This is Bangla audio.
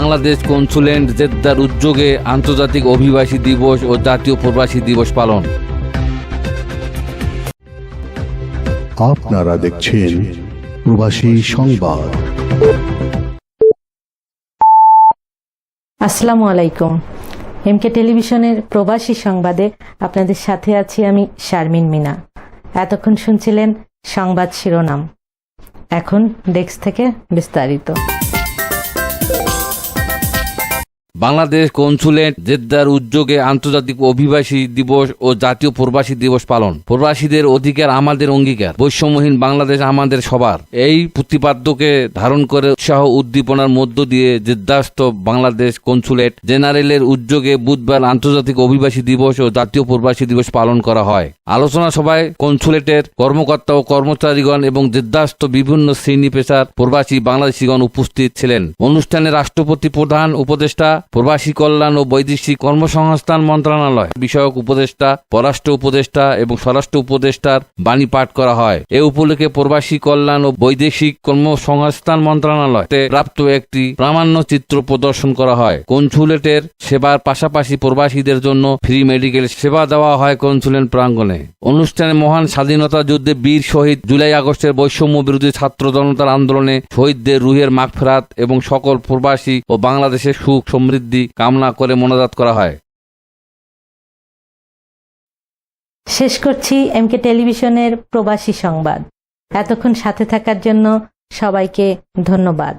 বাংলাদেশ কনসুলেন্ট জেদ্দার উদ্যোগে আন্তর্জাতিক অভিবাসী দিবস ও জাতীয় প্রবাসী দিবস পালন। আপনারা দেখছেন প্রবাসী সংবাদ। আসসালামু আলাইকুম। এমকে টেলিভিশনের প্রবাসী সংবাদে আপনাদের সাথে আছি আমি শারমিন মিনা। এতক্ষণ শুনছিলেন সংবাদ শিরোনাম। এখন ডেস্ক থেকে বিস্তারিত। বাংলাদেশ কনসুলেট জেদ্দার উদ্যোগে আন্তর্জাতিক অভিবাসী দিবস ও জাতীয় প্রবাসী দিবস পালন। প্রবাসীদের অধিকার আমাদের অঙ্গীকার। বৈষম্যহীন বাংলাদেশ আমাদের সবার। এই প্রতিপাদ্যকে ধারণ করে উৎসাহ উদ্দীপনার মধ্য দিয়ে জেদ্দাস্ত বাংলাদেশ কনসুলেট জেনারেলের উদ্যোগে বুধবার আন্তর্জাতিক অভিবাসী দিবস ও জাতীয় প্রবাসী দিবস পালন করা হয়। আলোচনা সভায় কনসুলেটের কর্মকর্তা ও কর্মচারীগণ এবং জেদ্দাস্ত বিভিন্ন শ্রেণি পেশার প্রবাসী বাংলাদেশিগণ উপস্থিত ছিলেন। অনুষ্ঠানে রাষ্ট্রপতি প্রধান উপদেষ্টা প্রবাসী কল্যাণ ও বৈদেশিক কর্মসংস্থান মন্ত্রণালয় বিষয়ক উপদেষ্টা, পররাষ্ট্র উপদেষ্টা এবং স্বরাষ্ট্র উপদেষ্টার বাণী পাঠ করা হয়। এ উপলক্ষে প্রবাসী কল্যাণ ও বৈদেশিক কর্মসংস্থান মন্ত্রণালয় তে প্রাপ্ত একটি প্রামাণ্য চিত্র প্রদর্শন করা হয়। কনসুলেটের সেবার পাশাপাশি প্রবাসীদের জন্য ফ্রি মেডিকেল সেবা দেওয়া হয় কনসুলেট প্রাঙ্গণে। অনুষ্ঠানে মহান স্বাধীনতা যুদ্ধে বীর শহীদ জুলাই আগস্টের বৈষম্য বিরোধী ছাত্র জনতার আন্দোলনে শহীদদের রুহের মাগফেরাত এবং সকল প্রবাসী ও বাংলাদেশের সুখ সমৃদ্ধি কামনা করে মনোজাত করা হয়। শেষ করছি এমকে টেলিভিশনের প্রবাসী সংবাদ। এতক্ষণ সাথে থাকার জন্য সবাইকে ধন্যবাদ।